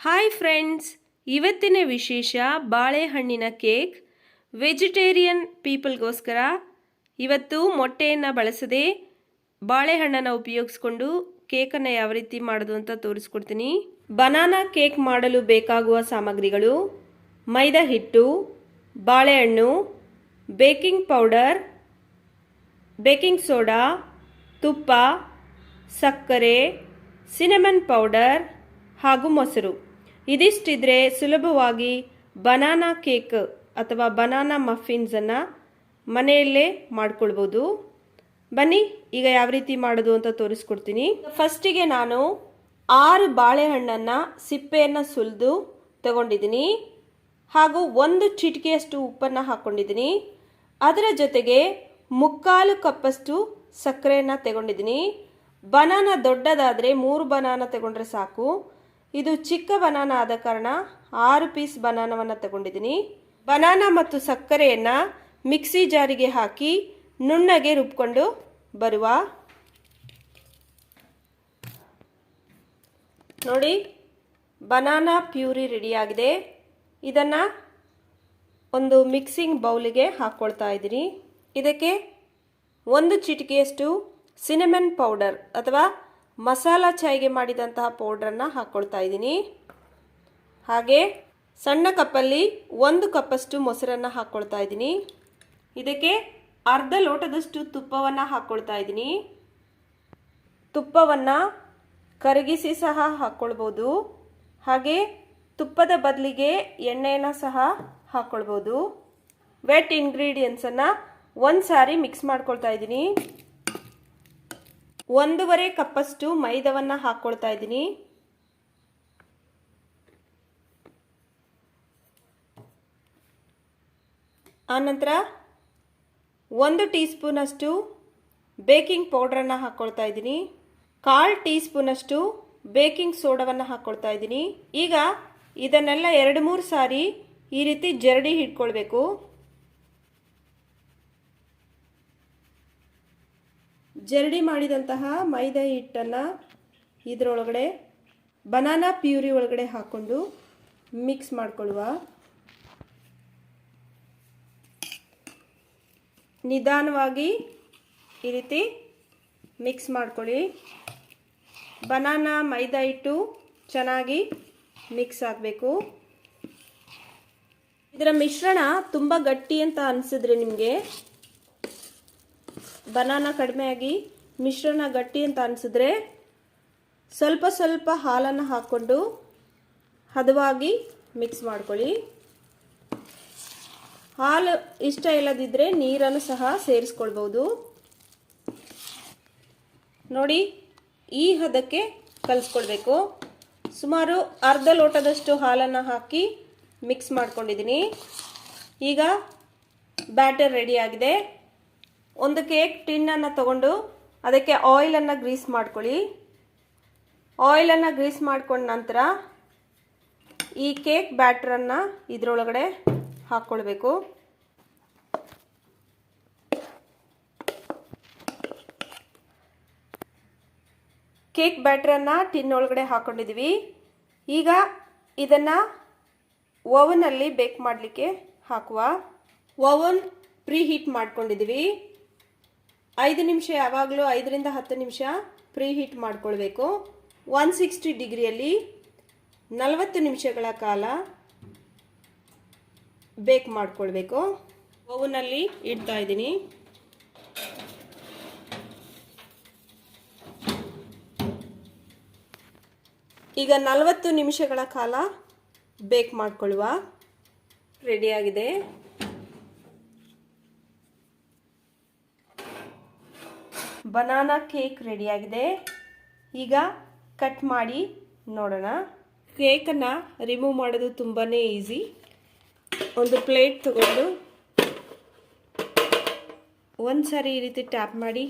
Hi friends ಇವತ್ತಿನ ವಿಶೇಷ ಬಾಳೆಹಣ್ಣಿನ ಕೇಕ್ ವೆಜಿಟೇರಿಯನ್ ಪೀಪಲ್ಗೋಸ್ಕರ ಇವತ್ತು ಮೊಟ್ಟೆಯನ್ನು ಬಳಸದೆ ಬಾಳೆಹಣ್ಣನ್ನು ಉಪಯೋಗಿಸ್ಕೊಂಡು ಕೇಕನ್ನು ಯಾವ ರೀತಿ ಮಾಡೋದು ಅಂತ ತೋರಿಸ್ಕೊಡ್ತೀನಿ. ಬನಾನಾ ಕೇಕ್ ಮಾಡಲು ಬೇಕಾಗುವ ಸಾಮಗ್ರಿಗಳು ಮೈದಾ ಹಿಟ್ಟು, ಬಾಳೆಹಣ್ಣು, ಬೇಕಿಂಗ್ ಪೌಡರ್, ಬೇಕಿಂಗ್ ಸೋಡಾ, ತುಪ್ಪ, ಸಕ್ಕರೆ, ಸಿನಮನ್ ಪೌಡರ್ ಹಾಗೂ ಮೊಸರು. ಇದಿಷ್ಟಿದ್ರೆ ಸುಲಭವಾಗಿ ಬನಾನಾ ಕೇಕ್ ಅಥವಾ ಬನಾನಾ ಮಫಿನ್ಸನ್ನು ಮನೆಯಲ್ಲೇ ಮಾಡ್ಕೊಳ್ಬೋದು. ಬನ್ನಿ, ಈಗ ಯಾವ ರೀತಿ ಮಾಡೋದು ಅಂತ ತೋರಿಸ್ಕೊಡ್ತೀನಿ. ಫಸ್ಟಿಗೆ ನಾನು ಆರು ಬಾಳೆಹಣ್ಣನ್ನು ಸಿಪ್ಪೆಯನ್ನು ಸುಲಿದು ತಗೊಂಡಿದ್ದೀನಿ. ಹಾಗೂ ಒಂದು ಚಿಟಿಕೆಯಷ್ಟು ಉಪ್ಪನ್ನು ಹಾಕ್ಕೊಂಡಿದ್ದೀನಿ ಅದರ ಜೊತೆಗೆ ಮುಕ್ಕಾಲು ಕಪ್ಪಷ್ಟು ಸಕ್ಕರೆಯನ್ನು ತಗೊಂಡಿದ್ದೀನಿ. ಬನಾನ ದೊಡ್ಡದಾದರೆ ಮೂರು ಬನಾನ ತಗೊಂಡ್ರೆ ಸಾಕು. ಇದು ಚಿಕ್ಕ ಬನಾನ ಆದ ಕಾರಣ ಆರು ಪೀಸ್ ಬನಾನವನ್ನು ತಗೊಂಡಿದ್ದೀನಿ. ಬನಾನ ಮತ್ತು ಸಕ್ಕರೆಯನ್ನು ಮಿಕ್ಸಿ ಜಾರಿಗೆ ಹಾಕಿ ನುಣ್ಣಗೆ ರುಬ್ಕೊಂಡು ಬರುವ. ನೋಡಿ, ಬನಾನಾ ಪ್ಯೂರಿ ರೆಡಿಯಾಗಿದೆ ಇದನ್ನು ಒಂದು ಮಿಕ್ಸಿಂಗ್ ಬೌಲಿಗೆ ಹಾಕ್ಕೊಳ್ತಾ ಇದ್ದೀನಿ. ಇದಕ್ಕೆ ಒಂದು ಚಿಟಿಕೆಯಷ್ಟು ಸಿನಮನ್ ಪೌಡರ್ ಅಥವಾ ಮಸಾಲ ಚಾಯ್ಗೆ ಮಾಡಿದಂತಹ ಪೌಡ್ರನ್ನು ಹಾಕ್ಕೊಳ್ತಾ ಇದ್ದೀನಿ. ಹಾಗೆ ಸಣ್ಣ ಕಪ್ಪಲ್ಲಿ ಒಂದು ಕಪ್ಪಷ್ಟು ಮೊಸರನ್ನು ಹಾಕ್ಕೊಳ್ತಾ ಇದ್ದೀನಿ. ಇದಕ್ಕೆ ಅರ್ಧ ಲೋಟದಷ್ಟು ತುಪ್ಪವನ್ನು ಹಾಕ್ಕೊಳ್ತಾ ಇದ್ದೀನಿ. ತುಪ್ಪವನ್ನು ಕರಗಿಸಿ ಸಹ ಹಾಕ್ಕೊಳ್ಬೋದು ಹಾಗೆ ತುಪ್ಪದ ಬದಲಿಗೆ ಎಣ್ಣೆಯನ್ನು ಸಹ ಹಾಕ್ಕೊಳ್ಬೋದು ವೆಟ್ ಇಂಗ್ರೀಡಿಯೆಂಟ್ಸನ್ನು ಒಂದು ಸಾರಿ ಮಿಕ್ಸ್ ಮಾಡ್ಕೊಳ್ತಾ ಇದ್ದೀನಿ. ಒಂದೂವರೆ ಕಪ್ಪಷ್ಟು ಮೈದವನ್ನು ಹಾಕ್ಕೊಳ್ತಾ ಇದ್ದೀನಿ. ಆನಂತರ ಒಂದು ಟೀ ಸ್ಪೂನಷ್ಟು ಬೇಕಿಂಗ್ ಪೌಡ್ರನ್ನು ಹಾಕ್ಕೊಳ್ತಾ ಇದ್ದೀನಿ. ಕಾಲು ಟೀ ಸ್ಪೂನಷ್ಟು ಬೇಕಿಂಗ್ ಸೋಡವನ್ನು ಹಾಕ್ಕೊಳ್ತಾ ಇದ್ದೀನಿ. ಈಗ ಇದನ್ನೆಲ್ಲ ಎರಡು ಮೂರು ಸಾರಿ ಈ ರೀತಿ ಜರಡಿ ಹಿಡ್ಕೊಳ್ಬೇಕು. ಜರಡಿ ಮಾಡಿದಂತಹ ಮೈದಾ ಹಿಟ್ಟನ್ನು ಇದರೊಳಗಡೆ, ಬನಾನಾ ಪ್ಯೂರಿ ಒಳಗಡೆ ಹಾಕ್ಕೊಂಡು ಮಿಕ್ಸ್ ಮಾಡಿಕೊಳ್ಳುವ. ನಿಧಾನವಾಗಿ ಈ ರೀತಿ ಮಿಕ್ಸ್ ಮಾಡ್ಕೊಳ್ಳಿ. ಬನಾನಾ, ಮೈದಾ ಹಿಟ್ಟು ಚೆನ್ನಾಗಿ ಮಿಕ್ಸ್ ಆಗಬೇಕು. ಇದರ ಮಿಶ್ರಣ ತುಂಬ ಗಟ್ಟಿ ಅಂತ ಅನಿಸಿದ್ರೆ ನಿಮಗೆ ಬನಾನ ಕಡಿಮೆಯಾಗಿ ಮಿಶ್ರಣ ಗಟ್ಟಿ ಅಂತ ಅನಿಸಿದ್ರೆ ಸ್ವಲ್ಪ ಸ್ವಲ್ಪ ಹಾಲನ್ನು ಹಾಕ್ಕೊಂಡು ಹದವಾಗಿ ಮಿಕ್ಸ್ ಮಾಡ್ಕೊಳ್ಳಿ. ಹಾಲು ಇಷ್ಟ ಇಲ್ಲದಿದ್ದರೆ ನೀರನ್ನು ಸಹ ಸೇರಿಸ್ಕೊಳ್ಬೋದು ನೋಡಿ, ಈ ಹದಕ್ಕೆ ಕಲಿಸ್ಕೊಳ್ಬೇಕು. ಸುಮಾರು ಅರ್ಧ ಲೋಟದಷ್ಟು ಹಾಲನ್ನು ಹಾಕಿ ಮಿಕ್ಸ್ ಮಾಡ್ಕೊಂಡಿದ್ದೀನಿ. ಈಗ ಬ್ಯಾಟರ್ ರೆಡಿಯಾಗಿದೆ ಒಂದು ಕೇಕ್ ಟಿನ್ನನ್ನು ತಗೊಂಡು ಅದಕ್ಕೆ ಆಯಿಲನ್ನು ಗ್ರೀಸ್ ಮಾಡ್ಕೊಳ್ಳಿ. ಆಯಿಲನ್ನು ಗ್ರೀಸ್ ಮಾಡ್ಕೊಂಡ ನಂತರ ಈ ಕೇಕ್ ಬ್ಯಾಟ್ರನ್ನು ಇದರೊಳಗಡೆ ಹಾಕ್ಕೊಳ್ಬೇಕು. ಕೇಕ್ ಬ್ಯಾಟ್ರನ್ನು ಟಿನ್ ಒಳಗಡೆ ಹಾಕ್ಕೊಂಡಿದ್ದೀವಿ ಈಗ ಇದನ್ನು ಓವನಲ್ಲಿ ಬೇಕ್ ಮಾಡಲಿಕ್ಕೆ ಹಾಕುವ. ಓವನ್ ಪ್ರೀ ಹೀಟ್ ಮಾಡ್ಕೊಂಡಿದ್ದೀವಿ. ಐದು ನಿಮಿಷ ಯಾವಾಗಲೂ ಐದರಿಂದ ಹತ್ತು ನಿಮಿಷ ಪ್ರೀ ಹೀಟ್ ಮಾಡ್ಕೊಳ್ಬೇಕು. ಒನ್ ಸಿಕ್ಸ್ಟಿ ಡಿಗ್ರಿಯಲ್ಲಿ ನಲವತ್ತು ನಿಮಿಷಗಳ ಕಾಲ ಬೇಕ್ ಮಾಡ್ಕೊಳ್ಬೇಕು. ಓವನಲ್ಲಿ ಇಡ್ತಾ ಇದ್ದೀನಿ. ಈಗ ನಲವತ್ತು ನಿಮಿಷಗಳ ಕಾಲ ಬೇಕ್ ಮಾಡ್ಕೊಳ್ಳುವ. ರೆಡಿಯಾಗಿದೆ ಬನಾನಾ ಕೇಕ್ ರೆಡಿಯಾಗಿದೆ ಈಗ ಕಟ್ ಮಾಡಿ ನೋಡೋಣ. ಕೇಕನ್ನು ರಿಮೂವ್ ಮಾಡೋದು ತುಂಬಾ ಈಸಿ ಒಂದು ಪ್ಲೇಟ್ ತಗೊಂಡು ಒಂದು ಸಾರಿ ಈ ರೀತಿ ಟ್ಯಾಪ್ ಮಾಡಿ.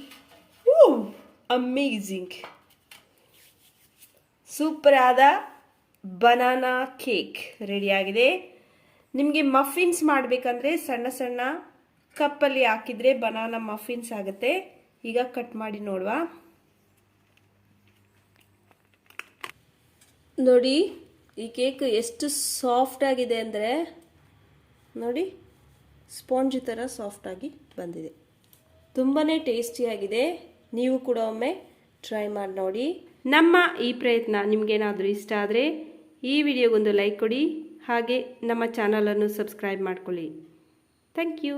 ಅಮೇಝಿಂಗ್ ಸೂಪರ್ ಆದ ಬನಾನಾ ಕೇಕ್ ರೆಡಿಯಾಗಿದೆ ನಿಮಗೆ ಮಫಿನ್ಸ್ ಮಾಡಬೇಕಂದ್ರೆ ಸಣ್ಣ ಸಣ್ಣ ಕಪ್ಪಲ್ಲಿ ಹಾಕಿದರೆ ಬನಾನಾ ಮಫಿನ್ಸ್ ಆಗುತ್ತೆ. ಈಗ ಕಟ್ ಮಾಡಿ ನೋಡುವ. ನೋಡಿ, ಈ ಕೇಕ್ ಎಷ್ಟು ಸಾಫ್ಟ್ ಆಗಿದೆ ಅಂದರೆ, ನೋಡಿ ಸ್ಪಾಂಜ್ ಥರ ಸಾಫ್ಟಾಗಿ ಬಂದಿದೆ. ತುಂಬಾ ಟೇಸ್ಟಿಯಾಗಿದೆ ನೀವು ಕೂಡ ಒಮ್ಮೆ ಟ್ರೈ ಮಾಡಿ ನೋಡಿ. ನಮ್ಮ ಈ ಪ್ರಯತ್ನ ನಿಮಗೇನಾದರೂ ಇಷ್ಟ ಆದರೆ, ಈ ವಿಡಿಯೋಗೊಂದು ಲೈಕ್ ಕೊಡಿ. ಹಾಗೆ ನಮ್ಮ ಚಾನಲನ್ನು ಸಬ್ಸ್ಕ್ರೈಬ್ ಮಾಡ್ಕೊಳ್ಳಿ. Thank you